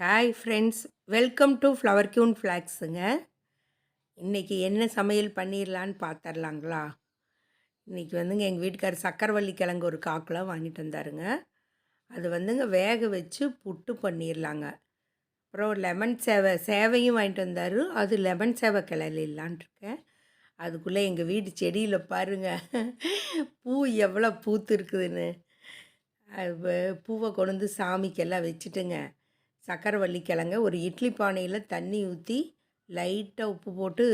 Hi friends welcome to flower queen ஃப்ளாக்ஸுங்க இன்றைக்கி என்ன சமையல் பண்ணிடலான்னு பார்த்துடலாங்களா இன்றைக்கி வந்துங்க எங்கள் வீட்டுக்கார் சக்கரவள்ளி கிழங்கு ஒரு காக்கில் வாங்கிட்டு வந்தாருங்க. அது வந்துங்க வேக வச்சு புட்டு பண்ணிடலாங்க அப்புறம் லெமன் சேவை சேவையும் வாங்கிட்டு வந்தார். அது லெமன் சேவை கிளறிடலான் இருக்கேன் அதுக்குள்ளே எங்கள் வீட்டு செடியில் பாருங்கள் பூ எவ்வளோ பூத்து இருக்குதுன்னு அது பூவை கொண்டு வந்து சாமிக்கெல்லாம் வச்சுட்டுங்க. சக்கரவள்ளி கிழங்க ஒரு இட்லி பானையில் தண்ணி ஊற்றி லைட்டாக உப்பு போட்டு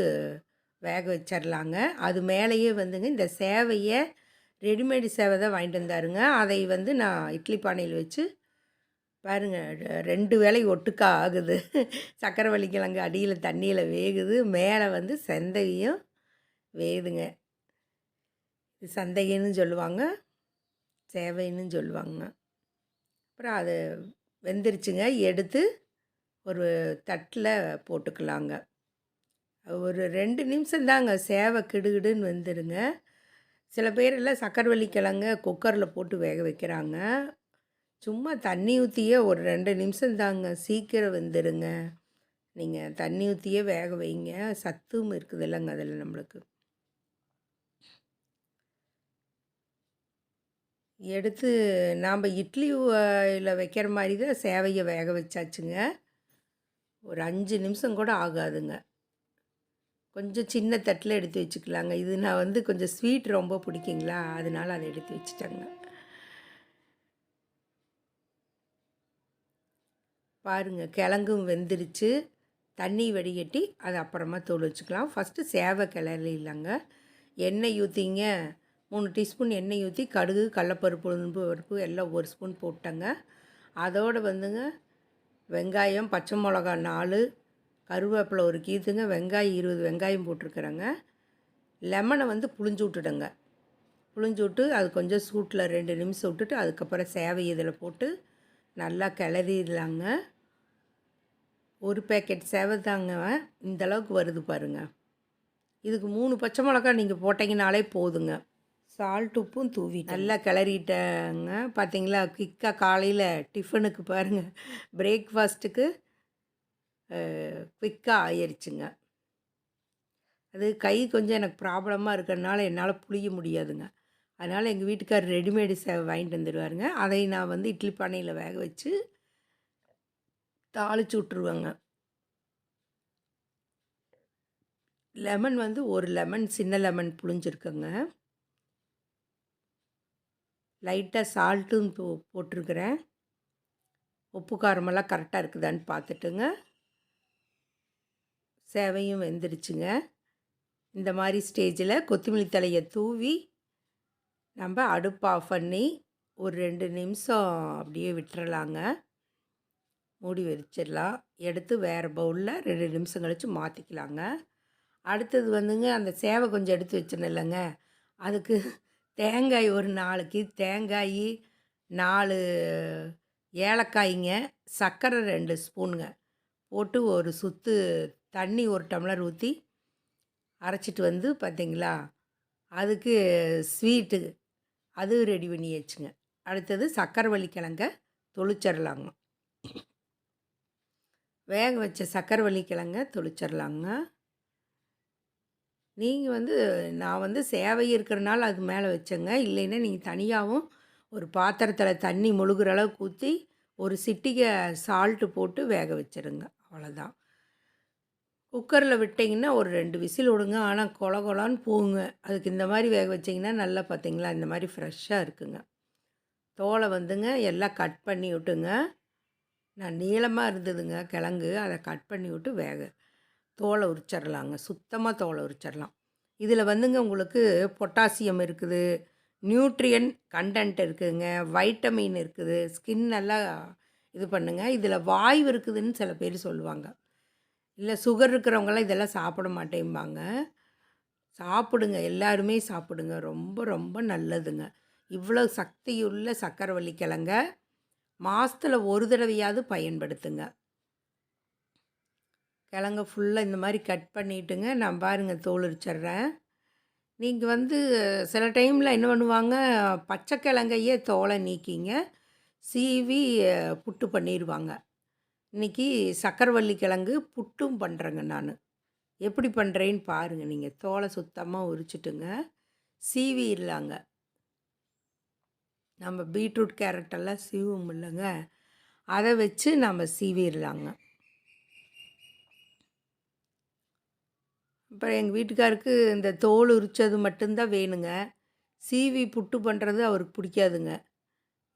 வேக வச்சிடலாங்க அது மேலேயே வந்துங்க இந்த சேவையை ரெடிமேடு சேவை தான் வாங்கிட்டு வந்தாருங்க. அதை வந்து நான் இட்லி பானையில் வச்சு பாருங்க ரெ- ரெண்டு வேலை ஒட்டுக்கா ஆகுது. சக்கரவள்ளி கிழங்கு அடியில் தண்ணியில் வேகுது மேலே வந்து செந்தகையும் வேகுதுங்க. இது சொல்லுவாங்க சேவைன்னு சொல்லுவாங்க. அப்புறம் அது வெந்துருச்சுங்க. எடுத்து ஒரு தட்டில் போட்டுக்கலாங்க. ஒரு ரெண்டு நிமிஷம் தாங்க. சேவை கிடுகிடுன்னு வந்துடுங்க சில பேரெல்லாம் சக்கரவள்ளி கிழங்க குக்கரில் போட்டு வேக வைக்கிறாங்க. சும்மா தண்ணி ஊற்றியே ஒரு ரெண்டு நிமிஷம் தாங்க. சீக்கிரம் வந்துடுங்க நீங்கள் தண்ணி ஊற்றியே வேக வைங்க. சத்தும் இருக்குது இல்லைங்க அதில் நம்மளுக்கு. எடுத்து நாம் இட்லி இதில் வைக்கிற மாதிரி தான் சேவையை வேக வச்சாச்சுங்க. ஒரு அஞ்சு நிமிஷம் கூட ஆகாதுங்க. கொஞ்சம் சின்ன தட்டில் எடுத்து வச்சுக்கலாங்க. இது நான் வந்து கொஞ்சம் ஸ்வீட் ரொம்ப பிடிக்குங்களா? அதனால அதை எடுத்து வச்சுட்டேங்க. பாருங்க கிழங்கும் வெந்துருச்சு. தண்ணி வடிகட்டி அது அப்புறமா தோல் வச்சுக்கலாம். ஃபஸ்ட்டு சேவை கிளறிடலாங்க எண்ணெய் ஊற்றிங்க மூணு டீஸ்பூன் எண்ணெய் ஊற்றி கடுகு கடலப்பருப்பு உளுந்து பருப்பு எல்லாம் ஒரு ஸ்பூன் போட்டேங்க அதோடு வந்துங்க வெங்காயம் பச்சை மிளகா நாலு கருவேப்பிலை ஒரு கீத்துங்க வெங்காயம் இருபது வெங்காயம் போட்டிருக்கிறேங்க. லெமனை வந்து புளிஞ்சு விட்டுடுங்க புளிஞ்சு விட்டு அது கொஞ்சம் சூட்டில் ரெண்டு நிமிஷம் விட்டுட்டு அதுக்கப்புறம் சேவை இதில் போட்டு நல்லா கிளறிடலாங்க. ஒரு பேக்கெட் சேவை தாங்க இந்த அளவுக்கு வருது பாருங்க. இதுக்கு மூணு பச்சை மிளகா நீங்கள் போட்டிங்கனாலே போதுங்க. சால்ட் உப்பும் தூவி நல்லா கிளறிட்டேங்க. பார்த்தீங்களா குயிக்காக காலையில் டிஃபனுக்கு பாருங்கள் பிரேக்ஃபாஸ்ட்டுக்கு குயிக்காக ஆயிடுச்சுங்க அது கை கொஞ்சம் எனக்கு ப்ராப்ளமாக இருக்கிறதுனால என்னால் புளிய முடியாதுங்க. அதனால் எங்கள் வீட்டுக்கார் ரெடிமேடு சேவை வாங்கிட்டு வந்துடுவாருங்க அதை நான் வந்து இட்லி பானையில் வேக வச்சு தாளிச்சு விட்ருவேங்க லெமன் வந்து ஒரு லெமன் சின்ன லெமன் புளிஞ்சிருக்குங்க லைட்டாக சால்ட்டும் போ போட்டிருக்கிறேன். உப்பு காரமெல்லாம் கரெக்டாக இருக்குதான்னு பார்த்துட்டுங்க. சேவையும் வெந்துருச்சுங்க. இந்த மாதிரி ஸ்டேஜில் கொத்தமல்லி தலையை தூவி நம்ம அடுப்பு ஆஃப் பண்ணி ஒரு ரெண்டு நிமிஷம் அப்படியே விட்டுறலாங்க. மூடி வச்சிடலாம். எடுத்து வேறு பவுலில் ரெண்டு நிமிஷம் கழித்து மாற்றிக்கலாங்க அடுத்தது வந்துங்க அந்த சேவை கொஞ்சம் எடுத்து வச்சிருந்தேன் இல்லைங்க. அதுக்கு தேங்காய் ஒரு நாளைக்கு தேங்காய் நாலு ஏலக்காய்ங்க சர்க்கரை ரெண்டு ஸ்பூனுங்க. போட்டு ஒரு சுத்து தண்ணி ஒரு டம்ளர் ஊற்றி அரைச்சிட்டு வந்து பார்த்தீங்களா அதுக்கு ஸ்வீட்டு அது ரெடி பண்ணி வச்சுங்க. அடுத்தது சக்கரவள்ளி கிழங்க தொளிச்சிடலாங்க வேக வச்ச சக்கரவள்ளி கிழங்க தொளிச்சிடலாங்க நீங்கள் வந்து நான் வந்து சேவை இருக்கிறனால அது மேலே வச்சேங்க. இல்லைன்னா நீங்கள் தனியாகவும் ஒரு பாத்திரத்தில் தண்ணி முழுகிற அளவுக்கு ஊற்றி ஒரு சிட்டிகை சால்ட்டு போட்டு வேக வச்சுருங்க. அவ்வளோதான் குக்கரில் விட்டிங்கன்னா ஒரு ரெண்டு விசில் விடுங்க. ஆனால் கொல கொலான்னு போகுங்க அதுக்கு இந்த மாதிரி வேக வச்சிங்கன்னா நல்லா பார்த்தீங்களா இந்த மாதிரி ஃப்ரெஷ்ஷாக இருக்குங்க. தோலை வந்துங்க. எல்லாம் கட் பண்ணி விட்டுங்க. நான் நீளமாக இருந்ததுங்க கிழங்கு. அதை கட் பண்ணி விட்டு வேக தோலை உரிச்சிடலாங்க சுத்தமாக தோலை உரிச்சிடலாம் இதில் வந்துங்க உங்களுக்கு பொட்டாசியம் இருக்குது நியூட்ரியன் கண்டென்ட் இருக்குதுங்க வைட்டமின் இருக்குது ஸ்கின் நல்லா இது பண்ணுங்க. இதில் வாய்வு இருக்குதுன்னு சில பேர் சொல்லுவாங்க. இல்லை சுகர் இருக்கிறவங்களாம் இதெல்லாம் சாப்பிட மாட்டேம்பாங்க. சாப்பிடுங்க எல்லாருமே சாப்பிடுங்க. ரொம்ப ரொம்ப நல்லதுங்க. இவ்வளோ சக்தியுள்ள சக்கரவள்ளி கிழங்க மாதத்தில் ஒரு தடவையாவது பயன்படுத்துங்க. கிழங்க ஃபுல்லாக இந்த மாதிரி கட் பண்ணிட்டுங்க. நான் பாருங்கள் தோலுரிச்சிட்றேன் நீங்கள் வந்து சில டைமில் என்ன பண்ணுவாங்க பச்சை கிழங்கையே தோலை நீக்கிங்க. சீவி புட்டு பண்ணிடுவாங்க இன்றைக்கி சக்கரவள்ளி கிழங்கு புட்டும் பண்ணுறேங்க நான். எப்படி பண்ணுறேன்னு பாருங்கள் நீங்கள் தோலை சுத்தமாக உரிச்சிட்டுங்க. சீவிடலாங்க நம்ம பீட்ரூட் கேரட்டெல்லாம் சீவும் இல்லைங்க. அதை வச்சு நம்ம சீவிடலாங்க அப்புறம் எங்கள் வீட்டுக்காருக்கு இந்த தோல் உரித்தது மட்டும்தான் வேணுங்க. சீவி புட்டு பண்ணுறது அவருக்கு பிடிக்காதுங்க.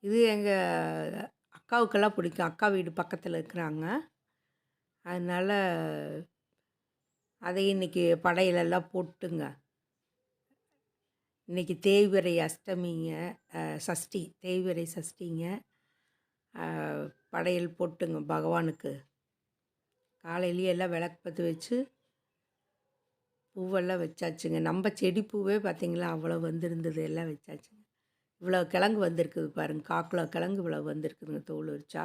இது எங்கள் அக்காவுக்கெல்லாம் பிடிக்கும். அக்கா வீடு பக்கத்தில் இருக்கிறாங்க. அதனால் அதை இன்றைக்கி படையிலெல்லாம் போட்டுங்க. இன்றைக்கி தேய்விரை அஷ்டமிங்க சஷ்டி தேய்விரை சஷ்டிங்க. படையல் போட்டுங்க பகவானுக்கு. காலையிலேயே எல்லாம் விளக்கு பற்ற வச்சு பூவெல்லாம் வச்சாச்சுங்க. நம்ம செடி பூவே பார்த்திங்களா அவ்வளோ வந்திருந்தது எல்லாம் வச்சாச்சுங்க. இவ்வளோ கிழங்கு வந்திருக்குது பாருங்கள் காக்கிலோ கிழங்கு இவ்வளோ வந்திருக்குதுங்க தோல் உரிச்சா.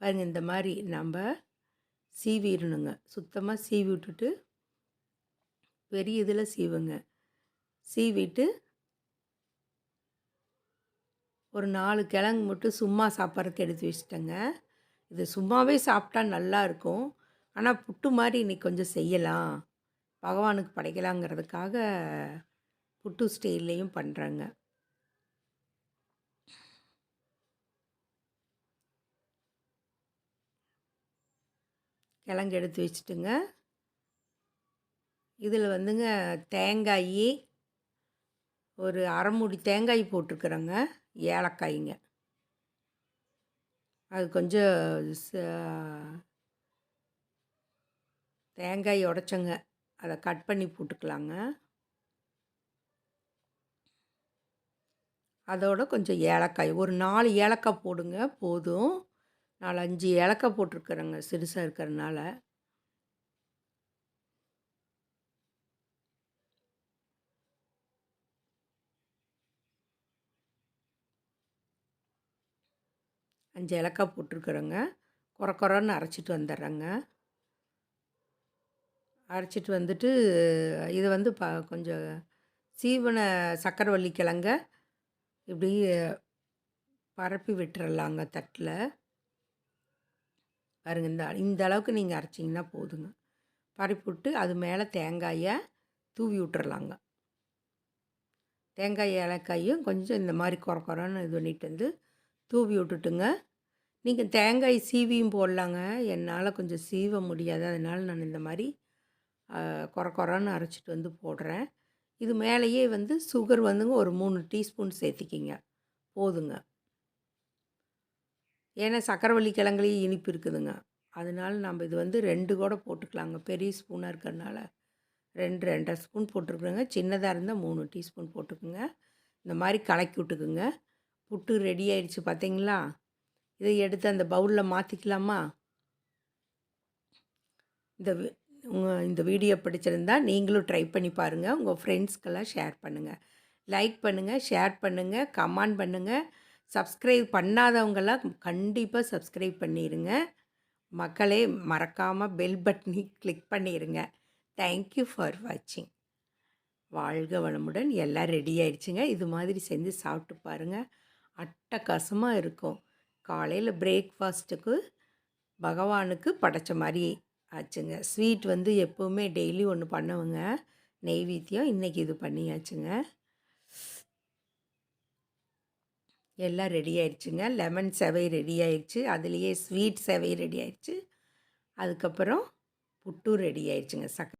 பாருங்கள் இந்த மாதிரி நம்ம சீவிடணுங்க. சுத்தமாக சீவி விட்டுட்டு பெரிய இதில் சீவுங்க. சீவிட்டு ஒரு நாலு கிழங்கு மட்டும் சும்மா சாப்பிட்றதுக்கு எடுத்து வச்சுட்டேங்க. இது சும்மாவே சாப்பிட்டா நல்லா இருக்கும். ஆனால் புட்டு மாதிரி இன்றைக்கி கொஞ்சம் செய்யலாம். பகவானுக்கு படைக்கலாங்கிறதுக்காக புட்டு ஸ்டைல்லையும் பண்ணுறேங்க கிழங்கு எடுத்து வச்சுட்டுங்க. இதில் வந்துங்க தேங்காய் ஒரு அரைமுடி தேங்காய் போட்டிருக்குறேங்க ஏலக்காய்ங்க. அது கொஞ்சம் தேங்காய் உடச்சங்க. அதை கட் பண்ணி போட்டுக்கலாங்க. அதோட கொஞ்சம் ஏலக்காய் ஒரு நாலு ஏலக்காய் போடுங்க போதும். நாலு அஞ்சு ஏலக்காய் போட்டிருக்குறேங்க சிறுசாக இருக்கிறனால. அஞ்சு ஏலக்காய் போட்டிருக்குறேங்க. குறை குறைன்னு அரைச்சிட்டு வந்துடுறேங்க. அரைச்சிட்டு வந்துட்டு இதை வந்து ப கொஞ்சம் சீவன சக்கரவள்ளி கிழங்க இப்படி பரப்பி விட்டுறலாங்க தட்டில். பாருங்க இந்த இந்த அளவுக்கு நீங்கள் அரைச்சிங்கன்னா போதுங்க. பரப்பி விட்டு அது மேலே தேங்காயை தூவி விட்டுறலாங்க. தேங்காய் ஏலக்காயும் கொஞ்சம் இந்த மாதிரி குறை குறைன்னு இது பண்ணிட்டு வந்து தூவி விட்டுட்டுங்க. நீங்கள் தேங்காய் சீவியும் போடலாங்க. என்னால் கொஞ்சம் சீவ முடியாது. அதனால் நான் இந்த மாதிரி குற குறன்னு அரைச்சிட்டு வந்து போடுறேன். இது மேலேயே வந்து சுகர் வந்துங்க ஒரு மூணு டீஸ்பூன் சேர்த்திக்கிங்க. போதுங்க. ஏன்னா சக்கரவள்ளி கிழங்குலேயும் இனிப்பு இருக்குதுங்க. அதனால நம்ம இது வந்து ரெண்டு கூட போட்டுக்கலாங்க. பெரிய ஸ்பூனாக இருக்கிறதுனால ரெண்டு ரெண்டரை ஸ்பூன் போட்டுருக்குறோங்க. சின்னதாக இருந்தால் மூணு டீஸ்பூன் போட்டுக்குங்க. இந்த மாதிரி கலக்கி விட்டுக்குங்க. புட்டு ரெடி ஆயிடுச்சு பார்த்தீங்களா இதை எடுத்து அந்த பவுலில் மாற்றிக்கலாமா இந்த உங்கள் இந்த வீடியோ பிடிச்சிருந்தா நீங்களும் ட்ரை பண்ணி பாருங்கள் உங்கள் ஃப்ரெண்ட்ஸ்க்கெல்லாம் ஷேர் பண்ணுங்கள் லைக் பண்ணுங்கள் ஷேர் பண்ணுங்கள் கமெண்ட் பண்ணுங்கள் சப்ஸ்கிரைப் பண்ணாதவங்கெல்லாம் கண்டிப்பாக சப்ஸ்கிரைப் பண்ணிடுங்க மக்களே மறக்காமல் பெல் பட்டனை கிளிக் பண்ணிடுங்க தேங்க்யூ ஃபார் வாட்சிங் வாழ்க வளமுடன். எல்லாம் ரெடி ஆயிடுச்சுங்க. இது மாதிரி செஞ்சு சாப்பிட்டு பாருங்கள் அட்டகாசமாக இருக்கும். காலையில் பிரேக்ஃபாஸ்ட்டுக்கு பகவானுக்கு படைச்ச மாதிரி ஆச்சுங்க. ஸ்வீட் வந்து எப்போவுமே டெய்லி ஒன்று பண்ணுவேங்க. நெய்வேத்தியம் இன்றைக்கி இது பண்ணியாச்சுங்க. எல்லாம் ரெடி ஆயிடுச்சுங்க. லெமன் செவை ரெடி ஆயிடுச்சு. அதுலேயே ஸ்வீட் செவை ரெடி ஆயிடுச்சு. அதுக்கப்புறம் புட்டும் ரெடி ஆயிடுச்சுங்க. சக்க